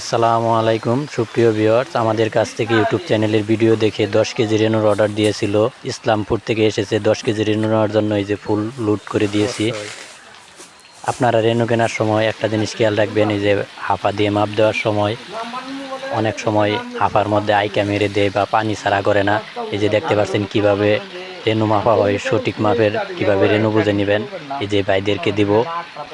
আসসালামু আলাইকুম, সুপ্রিয় ভিওয়ার্স আমাদের কাছ থেকে ইউটিউব চ্যানেলের ভিডিও দেখে দশ কেজি রেনুর অর্ডার দিয়েছিল। ইসলামপুর থেকে এসেছে দশ কেজি রেনু নেওয়ার জন্য এই যে ফুল লুট করে দিয়েছি। আপনারা রেনু কেনার সময় একটা জিনিস খেয়াল রাখবেন, এই যে হাফা দিয়ে মাপ দেওয়ার সময়। অনেক সময় হাফার মধ্যে আইকা মেরে দেয় বা পানি ছাড়া করে না। এই যে দেখতে পাচ্ছেন কীভাবে রেনু মাপা হয় সঠিক মাপের কীভাবে রেনু বুঝে নেবেন? এই যে ভাইদেরকে দিব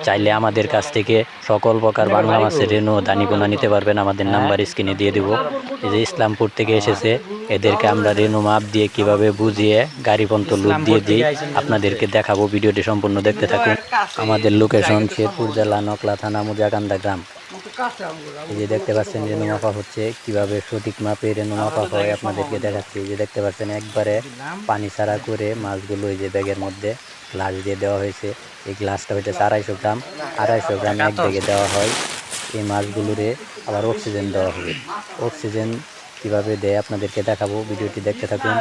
চাইলে আমাদের কাছ থেকে সকল প্রকার বাংলা মাছের রেনু ও দানিগুনা নিতে পারবেন। আমাদের নাম্বার স্ক্রিনে দিয়ে দিব। এই যে ইসলামপুর থেকে এসেছে এদেরকে আমরা রেনু মাপ দিয়ে কীভাবে বুঝিয়ে গাড়ি পর্যন্ত লুট দিয়ে দিই আপনাদেরকে দেখাবো ভিডিওটি সম্পূর্ণ দেখতে থাকুন। আমাদের লোকেশন শেরপুর জেলা নকলা থানা মুজাকান্দা গ্রাম। এই যে দেখতে পাচ্ছেন রেনু মাপা হচ্ছে, কীভাবে সঠিক মাপে রেনু মাপা হয় আপনাদেরকে দেখাচ্ছি। যে দেখতে পাচ্ছেন, একবারে পানি ছাড়া করে মাছগুলো এই যে ব্যাগের মধ্যে গ্লাস দিয়ে দেওয়া হয়েছে। এই গ্লাসটা হচ্ছে আড়াইশো গ্রাম। আড়াইশো গ্রাম এক ব্যাগে দেওয়া হয়। এই মাছগুলোরে আবার অক্সিজেন দেওয়া হবে। অক্সিজেন কীভাবে দেয় আপনাদেরকে দেখাবো। ভিডিওটি দেখতে থাকুন।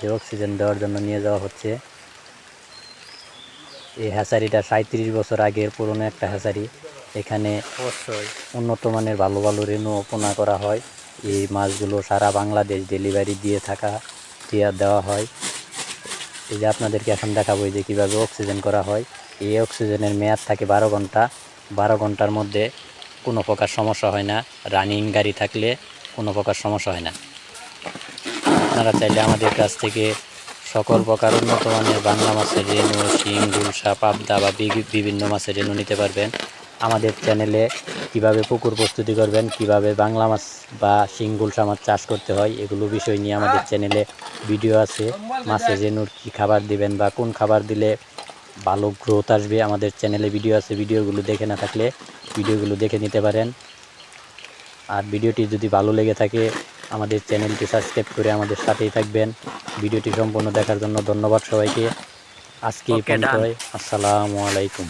যে অক্সিজেন দেওয়ার জন্য নিয়ে যাওয়া হচ্ছে। এই হ্যাচারিটা সাঁত্রিশ বছর আগের পুরনো একটা হ্যাচারি। এখানে অবশ্যই। উন্নত মানের ভালো ভালো রেণু পোনা করা হয়। এই মাছগুলো সারা বাংলাদেশ ডেলিভারি দিয়ে থাকা দিয়ে দেওয়া হয়। এই যে আপনাদেরকে এখন দেখাবো যে কীভাবে অক্সিজেন করা হয়। এই অক্সিজেনের মেয়াদ থাকে বারো ঘণ্টা। বারো ঘণ্টার মধ্যে কোনো প্রকার সমস্যা হয় না। রানিং গাড়ি থাকলে কোনো প্রকার সমস্যা হয় না। আপনারা চাইলে আমাদের কাছ থেকে সকল প্রকার উন্নত মানের বাংলা মাছের রেণু শিং গুলশা পাবদা বি- বিভিন্ন মাছের রেণু নিতে পারবেন। আমাদের চ্যানেলে কীভাবে পুকুর প্রস্তুতি করবেন কীভাবে বাংলা মাছ বা শিং গুলশা মাছ চাষ করতে হয় এগুলো বিষয় নিয়ে আমাদের চ্যানেলে ভিডিও আছে। মাছের রেণুর কী খাবার দিবেন বা কোন খাবার দিলে ভালো গ্রোথ আসবে আমাদের চ্যানেলে ভিডিও আছে ভিডিওগুলো দেখে না থাকলে ভিডিওগুলো দেখে নিতে পারেন। আর ভিডিওটি যদি ভালো লেগে থাকে আমাদের চ্যানেলটি সাবস্ক্রাইব করে আমাদের সাথেই থাকবেন। ভিডিওটি সম্পূর্ণ দেখার জন্য ধন্যবাদ সবাইকে। আজকে এই. পর্যন্তই। আসসালামু আলাইকুম।